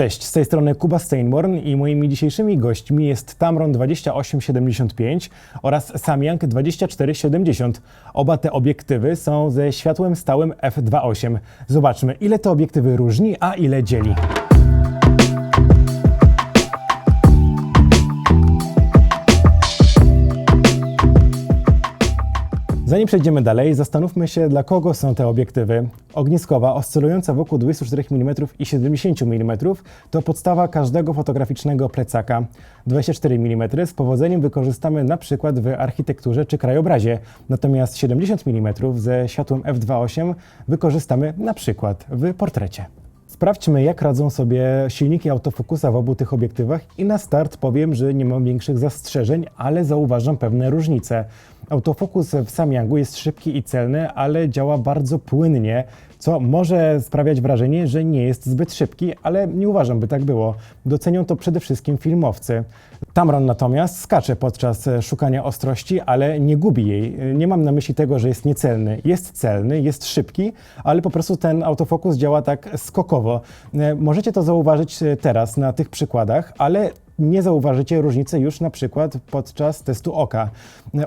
Cześć, z tej strony Kuba Steinborn i moimi dzisiejszymi gośćmi jest Tamron 2875 oraz Samyang 2470. Oba te obiektywy są ze światłem stałym f2.8. Zobaczmy, ile te obiektywy różni, a ile dzieli. Zanim przejdziemy dalej, zastanówmy się, dla kogo są te obiektywy. Ogniskowa, oscylująca wokół 24 mm i 70 mm, to podstawa każdego fotograficznego plecaka. 24 mm z powodzeniem wykorzystamy na przykład w architekturze czy krajobrazie, natomiast 70 mm ze światłem f2.8 wykorzystamy na przykład w portrecie. Sprawdźmy, jak radzą sobie silniki autofokusa w obu tych obiektywach i na start powiem, że nie mam większych zastrzeżeń, ale zauważam pewne różnice. Autofokus w Samyangu jest szybki i celny, ale działa bardzo płynnie, co może sprawiać wrażenie, że nie jest zbyt szybki, ale nie uważam, by tak było. Docenią to przede wszystkim filmowcy. Tamron natomiast skacze podczas szukania ostrości, ale nie gubi jej. Nie mam na myśli tego, że jest niecelny. Jest celny, jest szybki, ale po prostu ten autofokus działa tak skokowo. Możecie to zauważyć teraz na tych przykładach, ale nie zauważycie różnicy już na przykład podczas testu oka.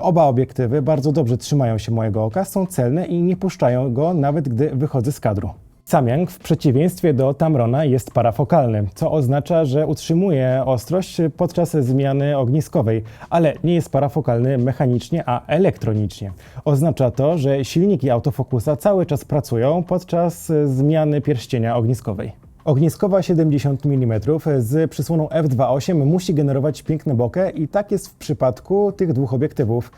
Oba obiektywy bardzo dobrze trzymają się mojego oka, są celne i nie puszczają go nawet gdy wychodzę z kadru. Samyang w przeciwieństwie do Tamrona jest parafokalny, co oznacza, że utrzymuje ostrość podczas zmiany ogniskowej, ale nie jest parafokalny mechanicznie, a elektronicznie. Oznacza to, że silniki autofokusa cały czas pracują podczas zmiany pierścienia ogniskowej. Ogniskowa 70 mm z przysłoną f2.8 musi generować piękne bokeh i tak jest w przypadku tych dwóch obiektywów.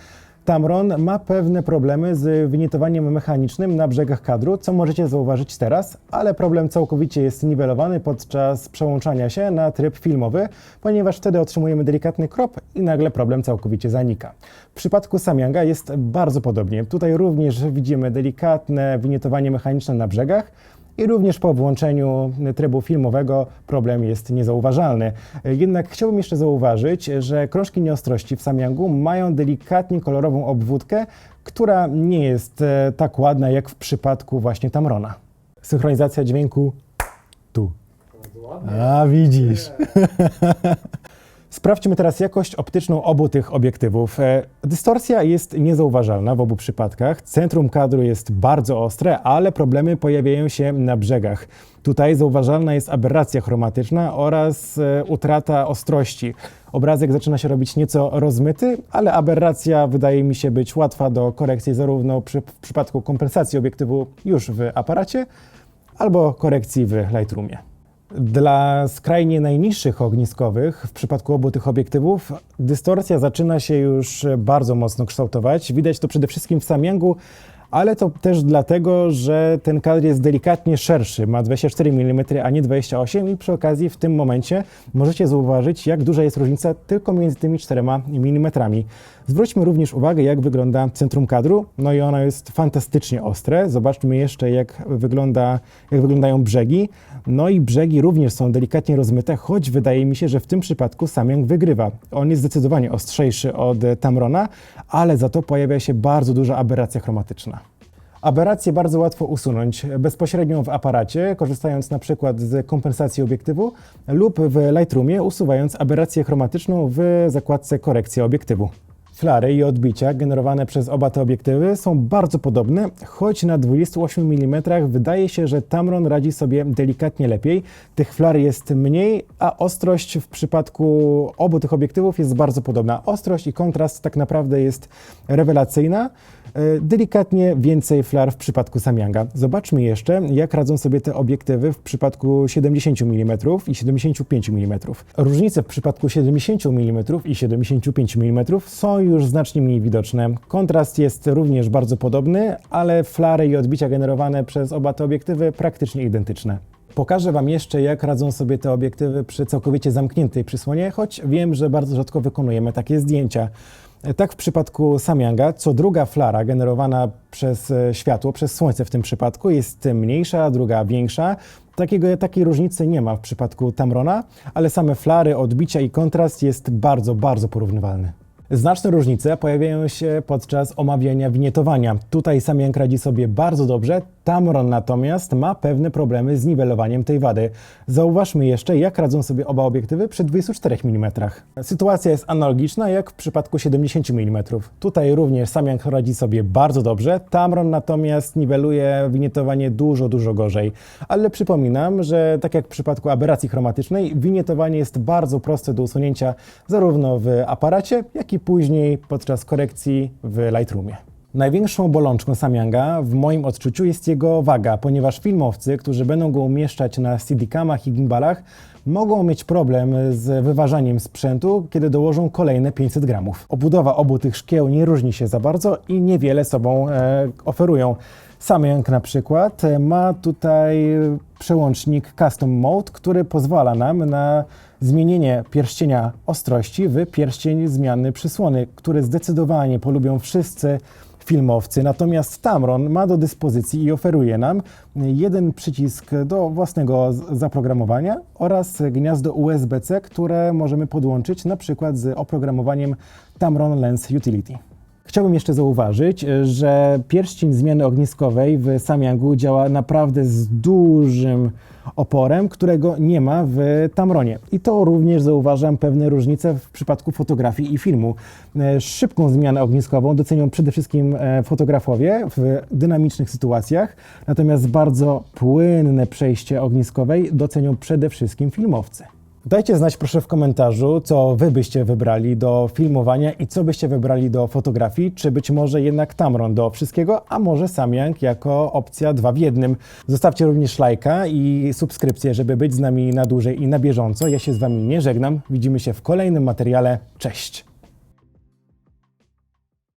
Tamron ma pewne problemy z wynitowaniem mechanicznym na brzegach kadru, co możecie zauważyć teraz, ale problem całkowicie jest niwelowany podczas przełączania się na tryb filmowy, ponieważ wtedy otrzymujemy delikatny krop i nagle problem całkowicie zanika. W przypadku Samyanga jest bardzo podobnie. Tutaj również widzimy delikatne wynitowanie mechaniczne na brzegach, i również po włączeniu trybu filmowego problem jest niezauważalny. Jednak chciałbym jeszcze zauważyć, że krążki nieostrości w Samyangu mają delikatnie kolorową obwódkę, która nie jest e, tak ładna jak w przypadku właśnie Tamrona. Synchronizacja dźwięku tu. A widzisz. Sprawdźmy teraz jakość optyczną obu tych obiektywów. E, dystorsja jest niezauważalna w obu przypadkach. Centrum kadru jest bardzo ostre, ale problemy pojawiają się na brzegach. Tutaj zauważalna jest aberracja chromatyczna oraz e, utrata ostrości. Obrazek zaczyna się robić nieco rozmyty, ale aberracja wydaje mi się być łatwa do korekcji zarówno przy, w przypadku kompensacji obiektywu już w aparacie, albo korekcji w Lightroomie. Dla skrajnie najniższych ogniskowych, w przypadku obu tych obiektywów, dystorsja zaczyna się już bardzo mocno kształtować. Widać to przede wszystkim w Samyangu, ale to też dlatego, że ten kadr jest delikatnie szerszy, ma 24 mm, a nie 28 i przy okazji w tym momencie możecie zauważyć, jak duża jest różnica tylko między tymi 4 mm. Zwróćmy również uwagę, jak wygląda centrum kadru, no i ono jest fantastycznie ostre. Zobaczmy jeszcze, jak, wygląda, jak wyglądają brzegi. No i brzegi również są delikatnie rozmyte, choć wydaje mi się, że w tym przypadku Samyang wygrywa. On jest zdecydowanie ostrzejszy od Tamrona, ale za to pojawia się bardzo duża aberracja chromatyczna. Aberrację bardzo łatwo usunąć bezpośrednio w aparacie, korzystając na przykład z kompensacji obiektywu lub w Lightroomie, usuwając aberrację chromatyczną w zakładce korekcja obiektywu. Flary i odbicia generowane przez oba te obiektywy są bardzo podobne, choć na 28 mm wydaje się, że Tamron radzi sobie delikatnie lepiej. Tych flar jest mniej, a ostrość w przypadku obu tych obiektywów jest bardzo podobna. Ostrość i kontrast tak naprawdę jest rewelacyjna. E, delikatnie więcej flar w przypadku Samyanga. Zobaczmy jeszcze, jak radzą sobie te obiektywy w przypadku 70 mm i 75 mm. Różnice w przypadku 70 mm i 75 mm są już znacznie mniej widoczne. Kontrast jest również bardzo podobny, ale flary i odbicia generowane przez oba te obiektywy praktycznie identyczne. Pokażę Wam jeszcze, jak radzą sobie te obiektywy przy całkowicie zamkniętej przysłonie, choć wiem, że bardzo rzadko wykonujemy takie zdjęcia. Tak w przypadku Samyanga, co druga flara generowana przez e, światło, przez słońce w tym przypadku jest mniejsza, druga większa. Takiego, takiej różnicy nie ma w przypadku Tamrona, ale same flary, odbicia i kontrast jest bardzo, bardzo porównywalny. Znaczne różnice pojawiają się podczas omawiania winietowania. Tutaj Samyang radzi sobie bardzo dobrze, Tamron natomiast ma pewne problemy z niwelowaniem tej wady. Zauważmy jeszcze, jak radzą sobie oba obiektywy przy 24 mm. Sytuacja jest analogiczna jak w przypadku 70 mm. Tutaj również Samyang radzi sobie bardzo dobrze, Tamron natomiast niweluje winietowanie dużo, dużo gorzej. Ale przypominam, że tak jak w przypadku aberracji chromatycznej, winietowanie jest bardzo proste do usunięcia zarówno w aparacie, jak i później podczas korekcji w Lightroomie. Największą bolączką Samyanga w moim odczuciu jest jego waga, ponieważ filmowcy, którzy będą go umieszczać na CD-camach i gimbalach, mogą mieć problem z wyważaniem sprzętu, kiedy dołożą kolejne 500 gramów. Obudowa obu tych szkieł nie różni się za bardzo i niewiele sobą e, oferują. Samyang na przykład e, ma tutaj przełącznik Custom Mode, który pozwala nam na zmienienie pierścienia ostrości w pierścień zmiany przysłony, który zdecydowanie polubią wszyscy filmowcy. Natomiast Tamron ma do dyspozycji i oferuje nam jeden przycisk do własnego zaprogramowania oraz gniazdo USB-C, które możemy podłączyć na przykład z oprogramowaniem Tamron Lens Utility. Chciałbym jeszcze zauważyć, że pierścień zmiany ogniskowej w Samyangu działa naprawdę z dużym oporem, którego nie ma w Tamronie. I to również zauważam pewne różnice w przypadku fotografii i filmu. E, Szybką zmianę ogniskową docenią przede wszystkim e, fotografowie w dynamicznych sytuacjach, natomiast bardzo płynne przejście ogniskowej docenią przede wszystkim filmowcy. Dajcie znać proszę w komentarzu, co wy byście wybrali do filmowania i co byście wybrali do fotografii, czy być może jednak Tamron do wszystkiego, a może Samyang jako opcja dwa w jednym. Zostawcie również lajka i subskrypcję, żeby być z nami na dłużej i na bieżąco. Ja się z wami nie żegnam. Widzimy się w kolejnym materiale. Cześć!